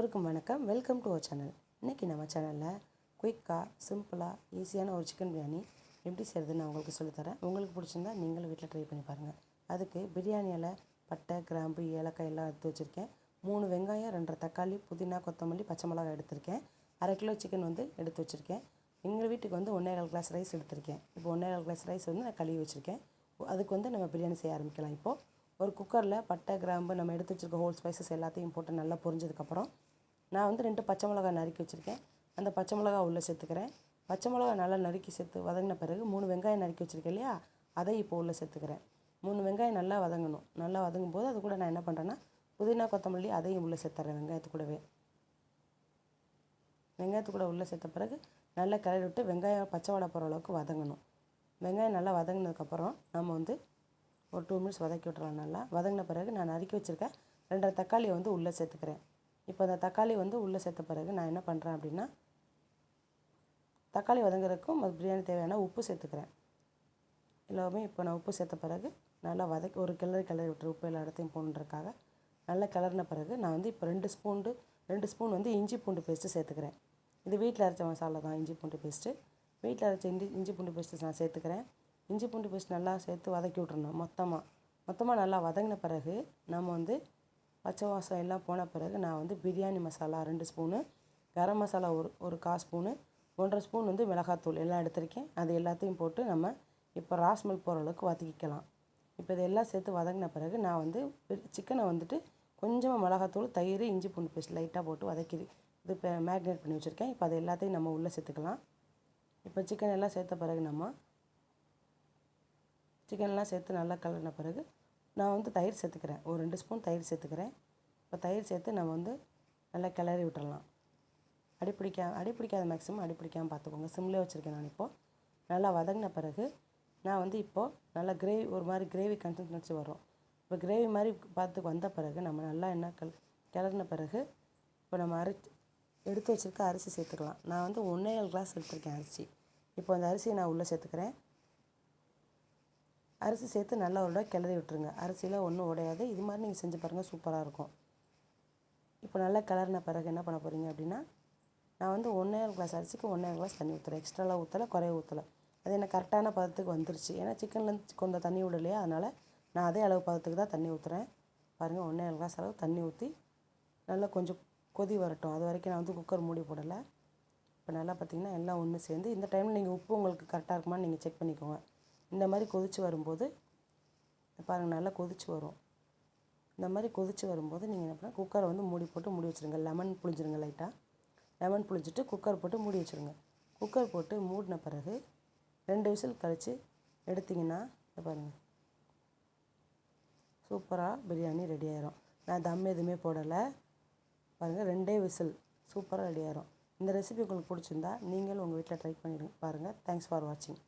எல்லோருக்கும் வணக்கம். Welcome to our channel இன்றைக்கி நம்ம சேனலில் குயிக்காக சிம்பிளாக ஈஸியான ஒரு சிக்கன் பிரியாணி எப்படி செய்கிறதுன்னு நான் உங்களுக்கு சொல்லித்தரேன் உங்களுக்கு பிடிச்சிருந்தா நீங்களும் வீட்டில் ட்ரை பண்ணி பாருங்கள் அதுக்கு பிரியாணி இலை பட்டை கிராம்பு ஏலக்காய் எல்லாம் எடுத்து வச்சுருக்கேன். மூணு வெங்காயம் ரெண்டரை தக்காளி புதினா கொத்தமல்லி பச்சை மிளகாய் எடுத்திருக்கேன். அரை கிலோ சிக்கன் வந்து எடுத்து வச்சுருக்கேன். எங்கள் வீட்டுக்கு வந்து ஒன்றே கால் கிளாஸ் ரைஸ் எடுத்திருக்கேன். இப்போ ஒன்றே கால் கிளாஸ் ரைஸ் வந்து நான் கழுவி வச்சுருக்கேன். அதுக்கு வந்து நம்ம பிரியாணி செய்ய ஆரம்பிக்கலாம் இப்போது ஒரு குக்கரில் பட்டை கிராம்பு நம்ம எடுத்து வச்சுருக்க ஹோல் ஸ்பைசஸ் எல்லாத்தையும் போட்டு நல்லா பொரிஞ்சதுக்கப்புறம் நான் வந்து ரெண்டு பச்சை மிளகா நறுக்கி வச்சுருக்கேன். அந்த பச்சை மிளகா உள்ளே சேர்த்துக்கிறேன். பச்சை மிளகா நல்லா நறுக்கி சேர்த்து வதங்கின பிறகு மூணு வெங்காயம் நறுக்கி வச்சுருக்கேன் இல்லையா? அதை இப்போ உள்ளே சேர்த்துக்கிறேன். மூணு வெங்காயம் நல்லா வதங்கணும். நல்லா வதங்கும் போது அது கூட நான் என்ன பண்ணுறேன்னா புதினா கொத்தமல்லி அதையும் உள்ளே சேர்த்துறேன் வெங்காயத்து கூடவே. வெங்காயத்து கூட உள்ளே சேர்த்த பிறகு நல்லா கிளறி விட்டு வெங்காயம் பச்சை வடை போகிற அளவுக்கு வதங்கணும். வெங்காயம் நல்லா வதங்கினதுக்கப்புறம் நம்ம வந்து ஒரு டூ மினிட்ஸ் வதக்கி விட்றலாம் நல்லா. வதங்கின பிறகு நான் நறுக்கி வச்சுருக்கேன் ரெண்டரை தக்காளியை வந்து உள்ளே சேர்த்துக்கிறேன். இப்போ அந்த தக்காளி வந்து உள்ளே சேர்த்த பிறகு நான் என்ன பண்ணுறேன் அப்படின்னா தக்காளி வதங்குறதுக்கும் அது பிரியாணி தேவையான உப்பு சேர்த்துக்கிறேன். எல்லாமே இப்போ நான் உப்பு சேர்த்த பிறகு நல்லா வதக்கி ஒரு கிளறி கிளறி விட்டுரு உப்பு எல்லா இடத்தையும் போகணுன்றக்காக நல்லா கிளறின பிறகு நான் வந்து இப்போ ரெண்டு ஸ்பூண்டு ரெண்டு ஸ்பூன் வந்து இஞ்சி பூண்டு பேஸ்ட்டு சேர்த்துக்கிறேன். இது வீட்டில் அரைச்ச மசாலா தான் இஞ்சி பூண்டு பேஸ்ட்டு. வீட்டில் அரைச்ச இஞ்சி இஞ்சி பூண்டு பேஸ்ட்டு நான் சேர்த்துக்கிறேன். இஞ்சி பூண்டு பேஸ்ட் நல்லா சேர்த்து வதக்கி விட்றணும் மொத்தமாக. மொத்தமாக நல்லா வதங்கின பிறகு நம்ம வந்து பச்சை வாசம் எல்லாம் போன பிறகு நான் வந்து பிரியாணி மசாலா ரெண்டு ஸ்பூனு கரம் மசாலா ஒரு ஒரு கால் ஸ்பூனு ஒன்றரை ஸ்பூன் வந்து மிளகாத்தூள் எல்லாம் எடுத்திருக்கேன். அது எல்லாத்தையும் போட்டு நம்ம இப்போ ராஸ்மல் போகிற அளவுக்கு வதக்கிக்கலாம். இப்போ இதெல்லாம் சேர்த்து வதங்கின பிறகு நான் வந்து சிக்கனை வந்துட்டு கொஞ்சமாக மிளகாத்தூள் தயிர் இஞ்சி பூண்டு பேஸ்ட் லைட்டாக போட்டு வதக்கி இது இப்போ மேக்னேட் பண்ணி வச்சுருக்கேன். இப்போ அது எல்லாத்தையும் நம்ம உள்ளே சேர்த்துக்கலாம். இப்போ சிக்கன் எல்லாம் சேர்த்த பிறகு நம்ம சிக்கன்லாம் சேர்த்து நல்லா கலரின பிறகு நான் வந்து தயிர் சேர்த்துக்கிறேன். ஒரு ரெண்டு ஸ்பூன் தயிர் சேர்த்துக்கிறேன். இப்போ தயிர் சேர்த்து நம்ம வந்து நல்லா கிளறி விட்டுடலாம் அடி பிடிக்கா அடி பிடிக்காத மேக்ஸிமம் அடி பிடிக்காமல் பார்த்துக்கோங்க. சிம்லேயே வச்சுருக்கேன் நான் இப்போது நல்லா வதங்கின பிறகு நான் வந்து இப்போது நல்லா கிரேவி ஒரு மாதிரி கிரேவி கன்சிஸ்டன்சி வரும் இப்போ கிரேவி மாதிரி பார்த்து வந்த பிறகு நம்ம நல்லா என்ன கல் கிளறின பிறகு இப்போ நம்ம அரிசி எடுத்து வச்சுருக்க அரிசி சேர்த்துக்கலாம். நான் வந்து ஒன்றே ஏழு கிளாஸ் எடுத்துருக்கேன் அரிசி. இப்போ அந்த அரிசியை நான் உள்ளே சேர்த்துக்கிறேன். அரிசி சேர்த்து நல்லா ஒரு கிளறி விட்டுருங்க. அரிசியில் ஒன்றும் உடையாது. இது மாதிரி நீங்கள் செஞ்சு பாருங்கள் சூப்பராக இருக்கும். இப்போ நல்லா கிளறின பிறகு என்ன பண்ண போகிறீங்க அப்படின்னா நான் வந்து ஒன்றே கிளாஸ் அரிசிக்கு ஒன்றே கிளாஸ் தண்ணி ஊற்றுறேன் எக்ஸ்ட்ராலாம் ஊற்றலை குறைய ஊற்றலை அது எனக்கு கரெக்டான பதத்துக்கு வந்துருச்சு. ஏன்னா சிக்கன்லேருந்து கொஞ்சம் தண்ணி விடலையா அதனால் நான் அதே அளவு பதத்துக்கு தான் தண்ணி ஊற்றுறேன் பாருங்கள் ஒன்றே கிளாஸ் அளவு தண்ணி ஊற்றி நல்லா கொஞ்சம் கொதி வரட்டும். அது வரைக்கும் நான் வந்து குக்கர் மூடி போடலை. இப்போ நல்லா பார்த்திங்கன்னா எல்லாம் ஒன்று சேர்ந்து இந்த டைமில் நீங்கள் உப்பு உங்களுக்கு கரெக்டாக இருக்குமான்னு நீங்கள் செக் பண்ணிக்கோங்க. இந்த மாதிரி கொதித்து வரும்போது பாருங்கள் நல்லா கொதித்து வரும். இந்த மாதிரி கொதித்து வரும்போது நீங்கள் என்ன பண்ணால் குக்கரை வந்து மூடி போட்டு மூடி வச்சுருங்க. லெமன் புளிஞ்சிருங்க லைட்டாக லெமன் புளிஞ்சிட்டு குக்கர் போட்டு மூடி வச்சுருங்க. குக்கர் போட்டு மூடின பிறகு ரெண்டு விசில் கழித்து எடுத்திங்கன்னா இதை பாருங்கள் சூப்பராக பிரியாணி ரெடி ஆயிரும். நான் தம் எதுவுமே போடலை. பாருங்கள் ரெண்டே விசில் சூப்பராக ரெடி ஆயிரும். இந்த ரெசிபி உங்களுக்கு பிடிச்சிருந்தா நீங்களும் உங்கள் வீட்டில் ட்ரை பண்ணிடுங்க. பாருங்கள் தேங்க்ஸ் ஃபார் வாட்சிங்